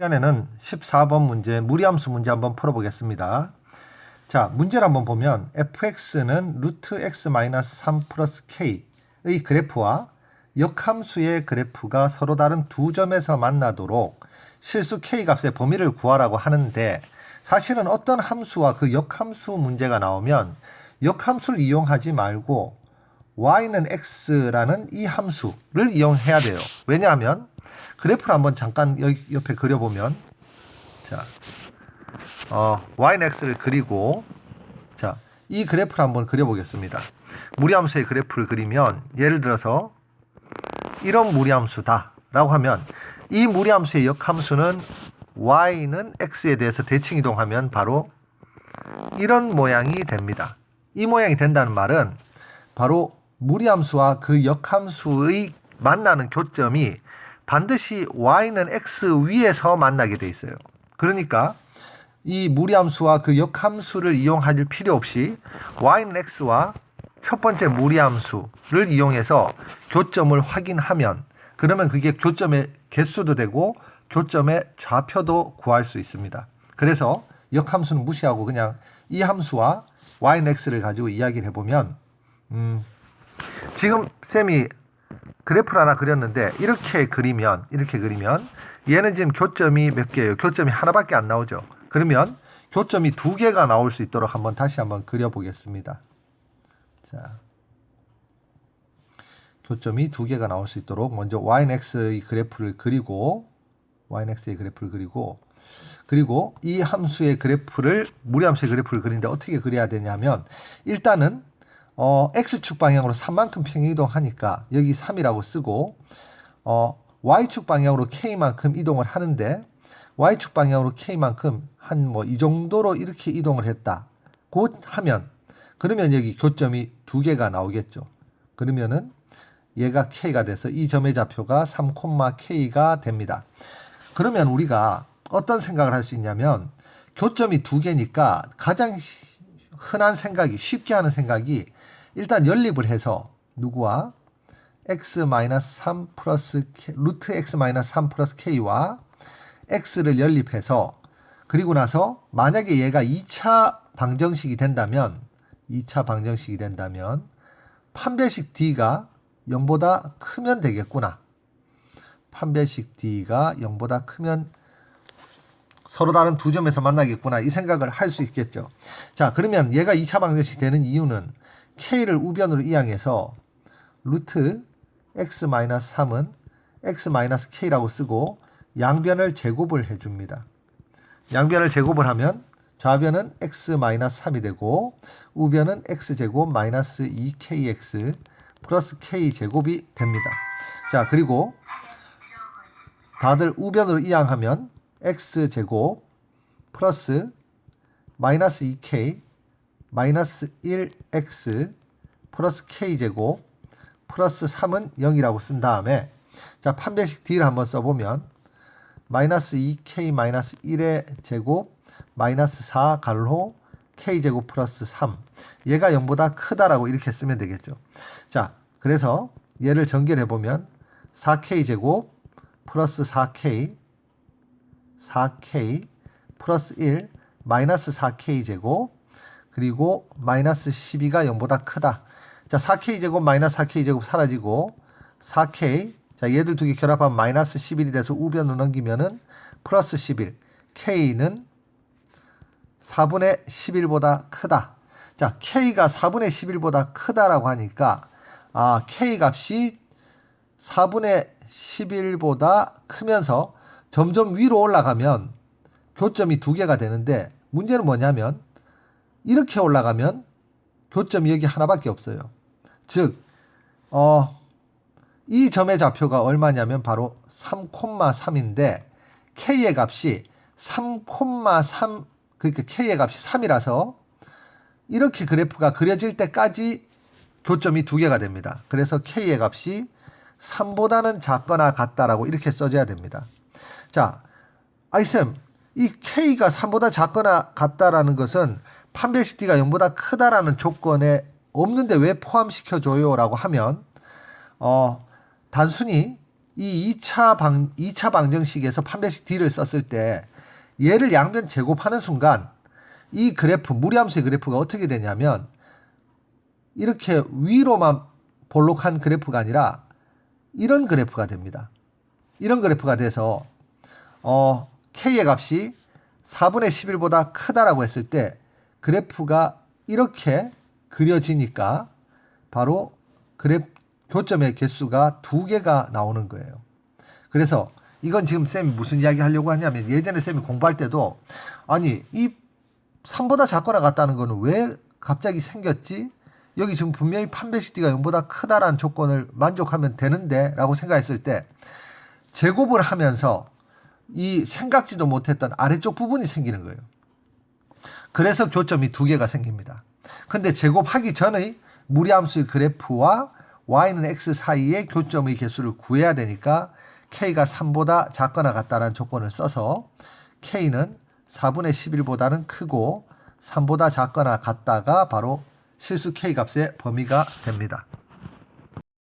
시간에는 14번 문제 무리함수 문제 한번 풀어보겠습니다. 자 문제를 한번 보면 fx는 루트 x 마이너스 3 플러스 k의 그래프와 역함수의 그래프가 서로 다른 두 점에서 만나도록 실수 k 값의 범위를 구하라고 하는데 사실은 어떤 함수와 그 역함수 문제가 나오면 역함수를 이용하지 말고 y는 x라는 이 함수를 이용해야 돼요. 왜냐하면 그래프를 한번 잠깐 여기 옆에 그려보면 자, 어, y는 x를 그리고 자, 이 그래프를 한번 그려보겠습니다. 무리함수의 그래프를 그리면 예를 들어서 이런 무리함수다 라고 하면 이 무리함수의 역함수는 y는 x에 대해서 대칭 이동하면 바로 이런 모양이 됩니다. 이 모양이 된다는 말은 바로 무리함수와 그 역함수의 만나는 교점이 반드시 y는 x 위에서 만나게 돼 있어요. 그러니까 이 무리함수와 그 역함수를 이용할 필요 없이 y는 x와 첫 번째 무리함수를 이용해서 교점을 확인하면 그러면 그게 교점의 개수도 되고 교점의 좌표도 구할 수 있습니다. 그래서 역함수는 무시하고 그냥 이 함수와 y는 x를 가지고 이야기를 해보면 음, 지금 쌤이 그래프를 하나 그렸는데 이렇게 그리면 이렇게 그리면 얘는 지금 교점이 몇 개예요? 교점이 하나밖에 안 나오죠. 그러면 교점이 두 개가 나올 수 있도록 한번 다시 한번 그려보겠습니다. 자, 교점이 두 개가 나올 수 있도록 먼저 y는 x의 그래프를 그리고 y는 x의 그래프를 그리고 그리고 이 함수의 그래프를 무리함수의 그래프를 그리는데 어떻게 그려야 되냐면 일단은 어, x축 방향으로 3만큼 평이동하니까 여기 3이라고 쓰고 어, y축 방향으로 k만큼 이동을 하는데 y축 방향으로 k만큼 한 뭐 이 정도로 이렇게 이동을 했다. 곧 하면 그러면 여기 교점이 두 개가 나오겠죠. 그러면은 얘가 k가 돼서 이 점의 좌표가 3,k가 됩니다. 그러면 우리가 어떤 생각을 할 수 있냐면 교점이 두 개니까 가장 흔한 생각이 쉽게 하는 생각이 일단 연립을 해서 누구와 x-3 플러스 루트 x-3 플러스 k와 x를 연립해서 그리고 나서 만약에 얘가 2차 방정식이 된다면 2차 방정식이 된다면 판별식 d가 0보다 크면 되겠구나. 판별식 d가 0보다 크면 서로 다른 두 점에서 만나겠구나. 이 생각을 할 수 있겠죠. 자, 그러면 얘가 2차 방정식이 되는 이유는 k를 우변으로 이항해서 루트 x-3은 x-k라고 쓰고 양변을 제곱을 해줍니다. 양변을 제곱을 하면 좌변은 x-3이 되고 우변은 x제곱 마이너스 2kx 플러스 k제곱이 됩니다. 자 그리고 다들 우변으로 이항하면 x제곱 플러스 마이너스 2k 마이너스 1x 플러스 k제곱 플러스 3은 0이라고 쓴 다음에 자 판별식 d를 한번 써보면 마이너스 2k 마이너스 1의 제곱 마이너스 4 갈로 k제곱 플러스 3 얘가 0보다 크다라고 이렇게 쓰면 되겠죠. 자 그래서 얘를 전개해 보면 4k제곱 플러스 4k 4k 플러스 1 마이너스 4k제곱 그리고 마이너스 12가 0보다 크다. 자, 4k 제곱 마이너스 4k 제곱 사라지고 4k 자, 얘들 두 개 결합하면 마이너스 11이 돼서 우변으로 넘기면은 플러스 11. k는 4분의 11보다 크다. 자, k가 4분의 11보다 크다라고 하니까 아, k 값이 4분의 11보다 크면서 점점 위로 올라가면 교점이 두 개가 되는데 문제는 뭐냐면 이렇게 올라가면 교점이 여기 하나밖에 없어요. 즉, 어, 이 점의 좌표가 얼마냐면 바로 3,3인데 k의 값이 3,3 그러니까 k의 값이 3이라서 이렇게 그래프가 그려질 때까지 교점이 두 개가 됩니다. 그래서 k의 값이 3보다는 작거나 같다라고 이렇게 써줘야 됩니다. 자, 아이쌤, 이 k가 3보다 작거나 같다라는 것은 판별식 d가 0보다 크다라는 조건에 없는데 왜 포함시켜줘요? 라고 하면, 어, 단순히 이 2차 방 2차 방정식에서 판별식 D를 썼을 때 얘를 양변 제곱하는 순간 이 그래프 무리함수의 그래프가 어떻게 되냐면 이렇게 위로만 볼록한 그래프가 아니라 이런 그래프가 됩니다. 이런 그래프가 돼서 어, K의 값이 4분의 11보다 크다라고 했을 때 그래프가 이렇게 그려지니까 바로 그래프 교점의 개수가 두 개가 나오는 거예요. 그래서 이건 지금 쌤이 무슨 이야기 하려고 하냐면 예전에 쌤이 공부할 때도 아니 이 3보다 작거나 같다는 거는 왜 갑자기 생겼지? 여기 지금 분명히 D가 0보다 크다라는 조건을 만족하면 되는데 라고 생각했을 때 제곱을 하면서 이 생각지도 못했던 아래쪽 부분이 생기는 거예요. 그래서 교점이 두 개가 생깁니다. 근데 제곱하기 전의 무리함수의 그래프와 y는 x 사이의 교점의 개수를 구해야 되니까 k가 3보다 작거나 같다는 조건을 써서 k는 4분의 11보다는 크고 3보다 작거나 같다가 바로 실수 k 값의 범위가 됩니다.